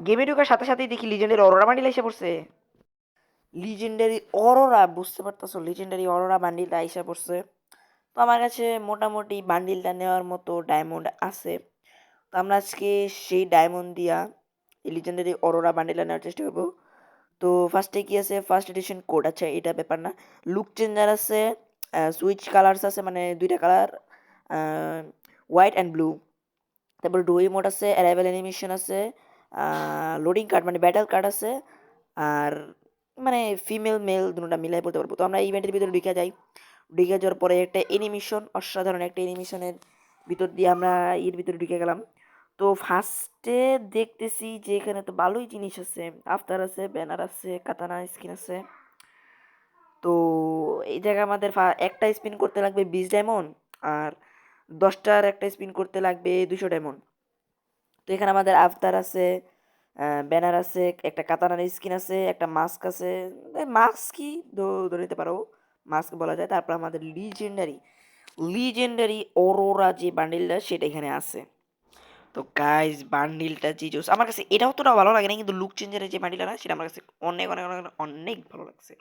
গেমে ঢোকার সাথে সাথেই দেখি লিজেন্ডের অরোরা বান্ডিল এসে পড়ছে। লিজেন্ডারি অরোরা বুঝতে পারতেছো? লিজেন্ডারি অরোরা বান্ডিলটা এসে পড়ছে। তো আমার কাছে মোটামুটি বান্ডিলটা নেওয়ার মতো ডায়মন্ড আছে। তো আমরা আজকে সেই ডায়মন্ড দিয়া লিজেন্ডারি অরোরা বান্ডিলটা নেওয়ার চেষ্টা করব। তো ফার্স্টে কি আছে? ফার্স্ট এডিশন কোড আচ্ছা এটা ব্যাপার না। লুক চেঞ্জার আছে সুইচ কালার্স আছে মানে দুইটা কালার হোয়াইট অ্যান্ড ব্লু তারপর ডুই মোড আছে অ্যারাইভেল অ্যানিমেশন আছে। লোডিং কার্ড মানে ব্যাটেল কার্ড আছে আর মানে ফিমেল মেল দুটোটা মিলাই বলতে পারব। তো আমরা ইভেন্টের ভিতরে ঢুকে যাই। ঢুকে যাওয়ার পরে একটা অ্যানিমেশন অসাধারণ একটা অ্যানিমেশনের ভিতর দিয়ে আমরা এর ভিতরে ঢুকে গেলাম। তো ফার্স্টে দেখতেছি যে এখানে তো ভালোই জিনিস আছে। আফতার আছে ব্যানার আছে কাতানা স্কিন আছে। তো এই জায়গায় আমাদের একটা স্পিন করতে লাগবে বিশ ডায়মন্ড আর দশটার একটা স্পিন করতে লাগবে দুশো ডায়মন্ড তো এখানে আমাদের আফতার আছে ব্যানার আছে, একটা কাতানার স্কিন আছে, একটা মাস্ক আছে। মাস্ক কি ধরে নিতে পারো, মাস্ক বলা যায়। তারপর আমাদের লিজেন্ডারি লিজেন্ডারি অরোরা যে বান্ডিলটা সেটা এখানে আছে। তো গাইজ বান্ডিলটা যে জোস আমার কাছে এটাও তোটা ভালো লাগে না কিন্তু লুক চেঞ্জারের যে বান্ডিলটা না, সেটা আমার কাছে অনেক অনেক অনেক অনেক ভালো লাগছে।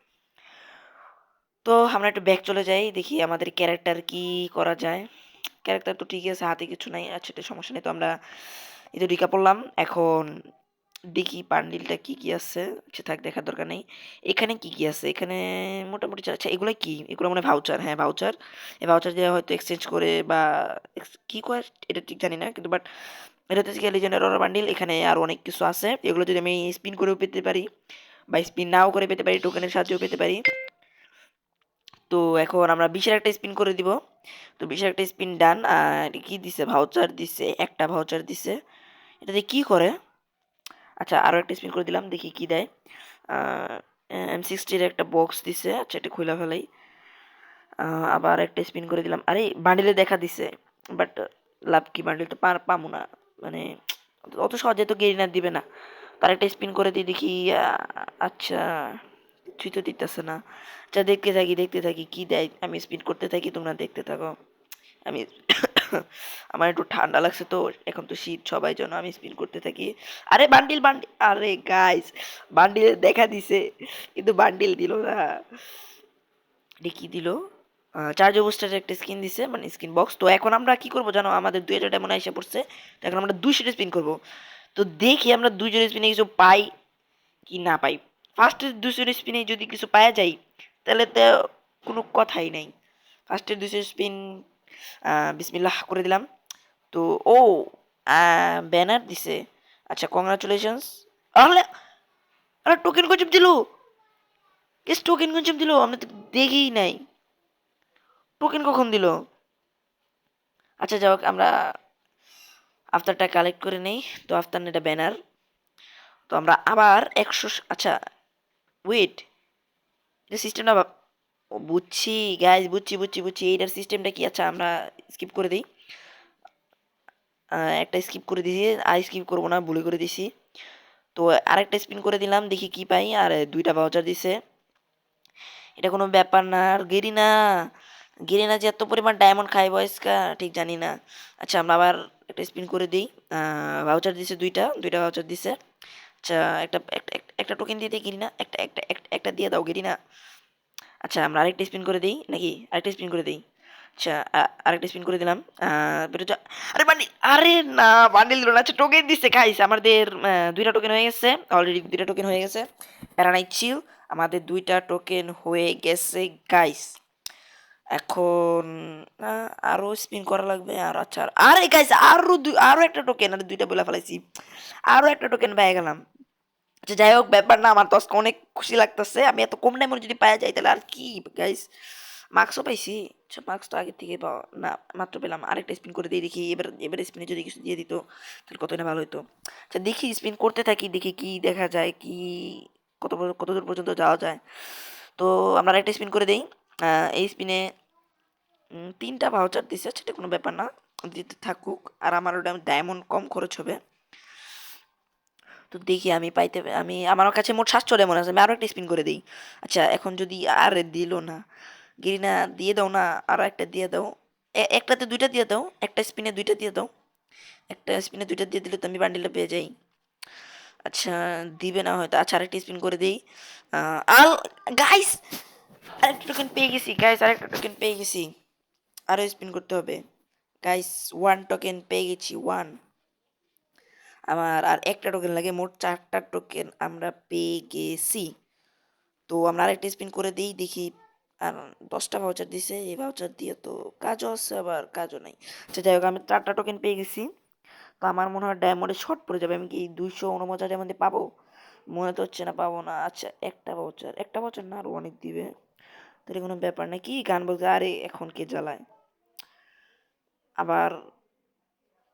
তো আমরা একটু ব্যাক চলে যাই, দেখি আমাদের ক্যারেক্টার কি করা যায়। ক্যারেক্টার তো ঠিকই আছে, হাতে কিছু নাই আচ্ছা এটা সমস্যা নেই। তো আমরা এই তো ঢিকা পড়লাম এখন দেখি বান্ডিলটা কি কি আছে আচ্ছা থাক দেখার দরকার নেই। এখানে কি কি আছে? এখানে মোটামুটি আচ্ছা এগুলো কি? এগুলো মানে ভাউচার হ্যাঁ ভাউচার এই ভাউচার দিয়ে হয়তো এক্সচেঞ্জ করে বা কি করে এটা ঠিক জানি না, কিন্তু বাট এটা হচ্ছে কি লিজেন্ডার বান্ডিল এখানে আর অনেক কিছু আছে। এগুলো যদি আমি স্পিন করেও পেতে পারি বা স্পিন নাও করে পেতে পারি টোকেনের সাহায্যেও পেতে পারি। তো এখন আমরা বিশের একটা স্পিন করে দিব। তো বিশের একটা স্পিন ডান আর কি দিছে? ভাউচার দিছে, একটা ভাউচার দিছে। এটা দিয়ে কি করে? আচ্ছা আরও একটা স্পিন করে দিলাম, দেখি কি দেয়। এম সিক্সটির একটা বক্স দিছে আচ্ছা এটা খুলে ফেলাই। আবার একটা স্পিন করে দিলাম। আরে বান্ডিলে দেখা দিছে বাট লাভ কি? বান্ডিল তো পার, পামু না। মানে অত সহজে তো গেরিনার দিবে না। তার একটা স্পিন করে দিই, দেখি আচ্ছা কিছুই তো দিতেছে না। আচ্ছা দেখতে থাকি দেখতে থাকি, কি দেয়? আমি স্পিন করতে থাকি, তোমরা দেখতে থাকো। আমি আমার একটু ঠান্ডা লাগছে তো, এখন তো শীত, সবাই জন্য আমি স্পিন করতে থাকি। আরে বান্ডিল বান্ডিল আরে গাইস বান্ডিল দেখা দিছে, কিন্তু বান্ডিল দিল না। কি দিল? চার্জ বুস্টারের একটা স্কিন দিছে মানে স্কিন বক্স তো এখন আমরা কি করব জানো? আমাদের দুই হাজার ডায়মন্ড এসে পড়ছে, তো এখন আমরা দুইশো স্পিন করব। তো দেখি আমরা দুইশো স্পিনে কিছু পাই কি না পাই। ফার্স্টের দুশো স্পিনে যদি কিছু পাওয়া যায়, তাহলে তো কোনো কথাই নাই। ফার্স্টের দুশো স্পিন বিসমিল্লাহ করে দিলাম। তো, ও ব্যানার দিছে। আচ্ছা কংগ্রাচুলেশনস আরে আরে টোকেন কনচেপ দিল। কেস টোকেন কনচেপ দিল। আমরা তো দেখেই নাই। টোকেন কখন দিল? আচ্ছা হোক, আমরা আফতারটা কালেক্ট করে নেই। তো আফতার এটা ব্যানার। তো, আমরা আবার একশো আচ্ছা ওয়েট এটা সিস্টেমটা ও বুঝছি গাইজ বুঝছি বুঝছি বুঝছি। এইটার সিস্টেমটা কি? আচ্ছা আমরা স্কিপ করে দিই। একটা স্কিপ করে দিয়েছি, আর স্কিপ করব না, ভুলে করে দিছি তো আরেকটা স্পিন করে দিলাম, দেখি কি পাই। আর দুইটা ভাউচার দিছে। এটা কোনো ব্যাপার না, আর গেরিনা গেরিনা যে এত পরিমাণ ডায়মন্ড খাই বয়স্কা, ঠিক জানি না। আচ্ছা আমরা আবার একটা স্পিন করে দিই। ভাউচার দিছে দুইটা দুইটা ভাউচার দিছে। আচ্ছা একটা একটা টোকেন দিয়ে দিই, গেরিনা। একটা, একটা- একটা দিয়ে দাও, গেরিনা। আচ্ছা আমরা আরেকটা স্পিন করে দিই? নাকি আরেকটা স্পিন করে দিই? আচ্ছা আরেকটা স্পিন করে দিলাম। আরে বান্ডিল আরে না বান্ডিল দিল না। আচ্ছা টোকেন দিচ্ছে খাইছে আমাদের দুইটা টোকেন হয়ে গেছে। অলরেডি দুইটা টোকেন হয়ে গেছে। প্যারানাইট চিল আমাদের দুইটা টোকেন হয়ে গেছে গাইস এখন আহ, আরও স্পিন করা লাগবে আর আচ্ছা আর- গাইস আরও দুই আরও একটা টোকেন আরে দুইটা বলে ফেলাইছি। আরও একটা টোকেন পেয়ে গেলাম। আচ্ছা যাই হোক ব্যাপার না, আমার তো আজকে অনেক খুশি লাগতেছে। আমি এত কম টাইমে যদি পাওয়া যায়, তাহলে আর কি গাইস মার্কসও পাইছি। আচ্ছা মার্কস তো আগে থেকে পাওয়া, না, মাত্র পেলাম। আরেকটা স্পিন করে দিয়ে দেখি, এবার এবার স্পিনে যদি কিছু দিয়ে দিত, তাহলে কতটা ভালো হতো আচ্ছা দেখি স্পিন করতে থাকি, দেখি কি দেখা যায়, কি, কত কত দূর পর্যন্ত যাওয়া যায়। তো, আমরা আরেকটা স্পিন করে দিই। এই স্পিনে তিনটা ভাউচার দিছে। সেটা কোনো ব্যাপার না, দিতে থাকুক। আর আমার ওটা ডায়মন্ড কম খরচ হবে। তো দেখি, আমি পাইতে আমি, আমার কাছে মোট সাতশো মনে আছে, আমি আরও একটা স্পিন করে দিই। আচ্ছা এখন যদি আর দিল না, গিরিনা দিয়ে দাও না আরও একটা দিয়ে দাও একটাতে দুইটা দিয়ে দাও, একটা স্পিনে দুইটা দিয়ে দাও, একটা স্পিনে দুইটা দিয়ে দিলে তো আমি বান্ডিলটা পেয়ে যাই। আচ্ছা দিবে না হয়তো আচ্ছা আরেকটা স্পিন করে দিই। আল গাইস আরেকটা টোকেন পেয়ে গেছি গাইস আরেকটা টোকেন পেয়ে গেছি। আরও স্পিন করতে হবে। গাইস ওয়ান টোকেন পেয়ে গেছি ওয়ান আমার আর একটা টোকেন লাগে, মোট চারটা টোকেন আমরা পেয়ে গেছি। তো আমরা আরেকটা স্পিন করে দিই, দেখি, আর দশটা ভাউচার দিছে, এই ভাউচার দিয়ে তো কাজও আছে, আবার কাজও নাই। আচ্ছা যাই হোক, আমি চারটা টোকেন পেয়ে গেছি। তো আমার মনে হয় ডায়মন্ডে শর্ট পড়ে যাবে, আমি কি দুইশো উনপঞ্চাশ ডায়মন্ডে পাবো? মনে তো হচ্ছে না, পাবো না। আচ্ছা একটা ভাউচার একটা ভাউচার না আরও অনেক দিবে। তাহলে কোনো ব্যাপার না, কি গান বলতে, আরে, এখন কে জ্বালায়? আবার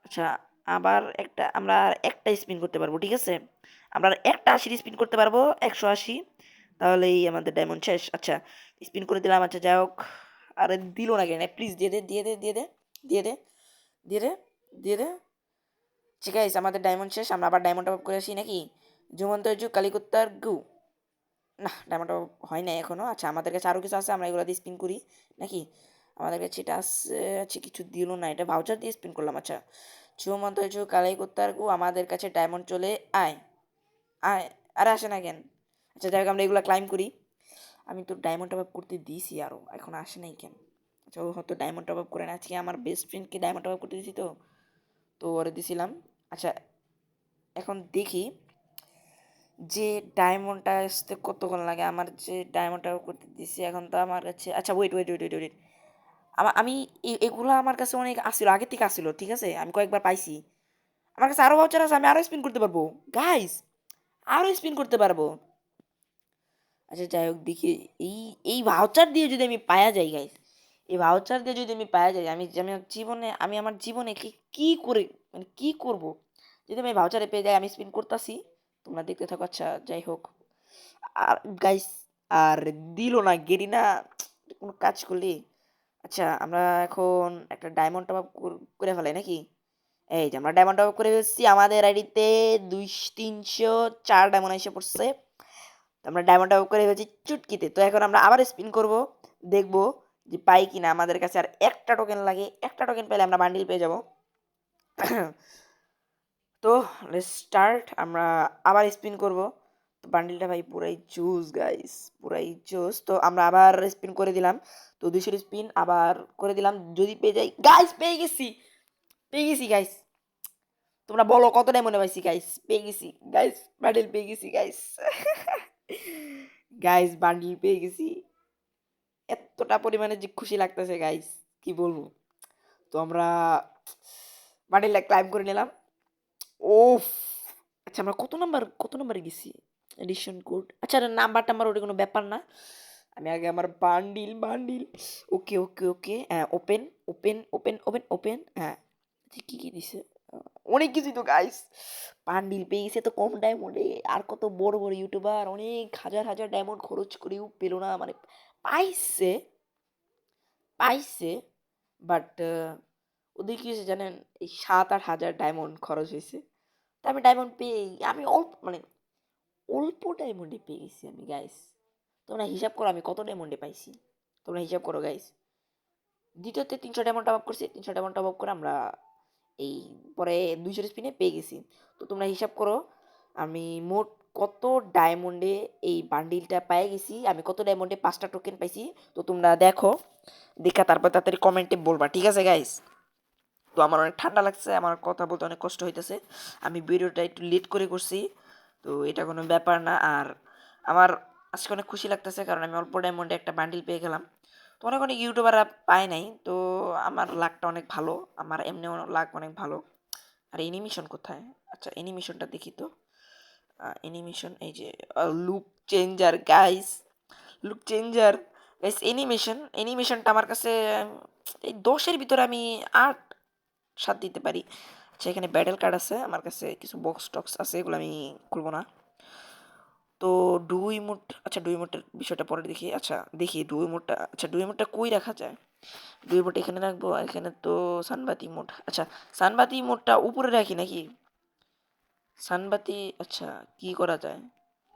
আচ্ছা আবার একটা, আমরা একটা স্পিন করতে পারব, ঠিক আছে? আমরা একটা আশির স্পিন করতে পারব, একশো আশি। তাহলেই আমাদের ডায়মন্ড শেষ। আচ্ছা স্পিন করে দিলাম। আচ্ছা যাই হোক। আরে দিল না কেন? প্লিজ দিয়ে দে দিয়ে দে দিয়ে দে দিয়ে দে দিয়ে দে দিয়ে দে। ঠিক আছে আমাদের ডায়মন্ড শেষ। আমরা আবার ডায়মন্ড টপ করে আসি নাকি? জুমন্ত জু, কালিকুত্তার, গু। না ডায়মন্ড টপ হয় না এখনও আচ্ছা আমাদের কাছে আরও কিছু আছে, আমরা এগুলো দিয়ে স্পিন করি, নাকি? আমাদের কাছে এটা আছে আচ্ছা কিছু দিল না। এটা ভাউচার দিয়ে স্পিন করলাম। আচ্ছা চুমন্ত জু কালিকুত্তার গু আমাদের কাছে ডায়মন্ড চলে আয়। আয়, আরে আসে না কেন? আচ্ছা যাই হোক, আমরা এগুলো ক্লাইম করি। আমি তো ডায়মন্ড টপ আপ করতে দিয়েছি আরও এখন আসে নাই কেন? আচ্ছা ও হয়তো ডায়মন্ড টপ আপ করে না। আজকে আমার বেস্ট ফ্রেন্ডকে ডায়মন্ড টপ আপ করতে দিয়েছি তো তো ওরে দিছিলাম। আচ্ছা এখন দেখি যে ডায়মন্ডটা আসতে কতক্ষণ লাগে? আমার যে ডায়মন্ডটা করতে দিছি এখন তো আমার কাছে আচ্ছা wait wait wait wait wait আমি এগুলো আমার কাছে অনেক আসছিল আগে থেকে আসছিল ঠিক আছে? আমি কয়েকবার পাইছি। আমার কাছে আরও ভাউচার আছে, আমি আরও স্পিন করতে পারব। গাইস আরও স্পিন করতে পারব। আচ্ছা যাই হোক, দেখি, এই এই ভাউচার দিয়ে যদি আমি পায়া যাই গাইস এই ভাউচার দিয়ে যদি আমি পায়া যাই, আমি আমি জীবনে, আমি আমার জীবনে কি কি করে মানে কি করব? যদি আমি ভাউচারে পেয়ে যাই, আমি স্পিন করতেছি। তোমরা দেখতে থাকো আচ্ছা যাই হোক। আর গাইস আর দিল না গেরি না কোনো কাজ করলি? আচ্ছা আমরা এখন একটা ডায়মন্ড টপ আপ করে ফেলাই নাকি? এই যে আমরা ডায়মন্ড টপ আপ করে ফেলছি, আমাদের আইডিতে দুই তিনশো চার ডায়মন্ড এসে পড়ছে। তো আমরা ডায়মন্ড টপ আপ করে ফেলছি চুটকিতে। তো এখন আমরা আবার স্পিন করব, দেখব যে পাই কিনা। আমাদের কাছে আর একটা টোকেন লাগে, একটা টোকেন পেলে আমরা বান্ডিল পেয়ে যাব। তো স্টার্ট আমরা আবার স্পিন করব। বান্ডিলটা ভাই পুরাই জুস গাইস পুরাই জুস। তো আমরা আবার স্পিন করে দিলাম। তো দুইশোর স্পিন আবার করে দিলাম। যদি পেয়ে যাই গাইস পেয়ে গেছি। পেয়ে গেছি গাইস তোমরা বলো, কতটাই মনে পাইছি গাইস পেয়ে গেছি গাইস বান্ডিল পেয়ে গেছি গাইস গাইস বান্ডিল পেয়ে গেছি। এতটা পরিমাণে যে খুশি লাগতেছে গাইস কি বলব? তো আমরা বান্ডিলটা ক্লাইম করে নিলাম। ওফ আচ্ছা আমরা কত নাম্বার কত নাম্বারে গেছি? এডিশন কোড আচ্ছা নাম্বার টাম্বার ওটা কোনো ব্যাপার না। আমি আগে আমার bundle bundle okay okay okay হ্যাঁ open open open open open হ্যাঁ আচ্ছা কী কী দিছে? অনেক কিছুই তো গাইস বান্ডিল পেয়ে গেছে তো কম ডায়মন্ডে আর কত বড় বড় ইউটিউবার অনেক হাজার হাজার ডায়মন্ড খরচ করেও পেল না। মানে পাইছে পাইছে বাট ওদের কী হয়েছে জানেন? এই সাত আট হাজার ডায়মন্ড খরচ হয়েছে। তা আমি ডায়মন্ড পেয়ে আমি অল্প মানে অল্প ডায়মন্ডে পেয়ে গেছি আমি গাইস তোমরা হিসাব করো আমি কত ডায়মন্ডে পাইছি। তোমরা হিসাব করো গাইস দ্বিতীয়তে তিনশো ডায়মন্ড টপ আপ করছি। তিনশো ডায়মন্ড টপ আপ করে আমরা এই পরে দুইশো স্পিনে পেয়ে গেছি। তো তোমরা হিসাব করো, আমি মোট কত ডায়মন্ডে এই বান্ডিলটা পেয়ে গেছি, আমি কত ডায়মন্ডে পাঁচটা টোকেন পাইছি, তো তোমরা দেখো, দেখা তারপর তাড়াতাড়ি কমেন্টে বলবা, ঠিক আছে গাইস তো আমার অনেক ঠান্ডা লাগছে, আমার কথা বলতে অনেক কষ্ট হইতেছে। আমি ভিডিওটা একটু লেট করে করছি। তো এটা কোনো ব্যাপার না। আর আমার আজকে অনেক খুশি লাগতেছে কারণ আমি অল্প ডায়মন্ডে একটা বান্ডিল পেয়ে গেলাম। তো অনেক অনেক ইউটিউবাররা পায় নাই। তো আমার লাকটা অনেক ভালো। আমার এমনিও লাক অনেক ভালো। আর অ্যানিমেশন কোথায়? আচ্ছা অ্যানিমেশনটা দেখি তো। অ্যানিমেশন এই যে look changer guys look changer guys animation অ্যানিমেশনটা আমার কাছে, এই দশের ভিতরে আমি আট, সাত দিতে পারি। আচ্ছা এখানে ব্যাটেল কার্ড আছে, আমার কাছে কিছু বক্স টক্স আছে, এগুলো আমি খুলবো না। তো ডুই মুট আচ্ছা ডুই মুটের বিষয়টা পরে দেখি। আচ্ছা দেখি ডুই মুটটা আচ্ছা ডুই মুটটা কই রাখা যায়? ডুই মুট এখানে রাখব, এখানে তো সানবাতি মুট আচ্ছা সানবাতি মুটটা উপরে রাখি নাকি? সানবাতি আচ্ছা কি করা যায়?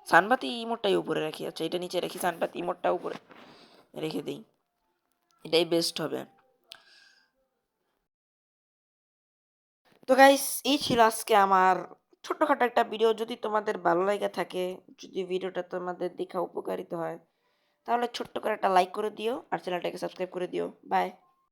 সানবাতি ইমোটটাই উপরে রাখি আচ্ছা এটা নিচে রাখি, সানবাতি ইমোটটা উপরে রেখে দিই। এটাই বেস্ট হবে। তো গাইস এই ছিল আজকে আমার ছোট্টখাটো একটা ভিডিও যদি তোমাদের ভালো লাগে থাকে, যদি ভিডিওটা তোমাদের দেখা উপকারিত হয়, তাহলে ছোট্ট করে একটা লাইক করে দিও আর চ্যানেলটাকে সাবস্ক্রাইব করে দিও। বাই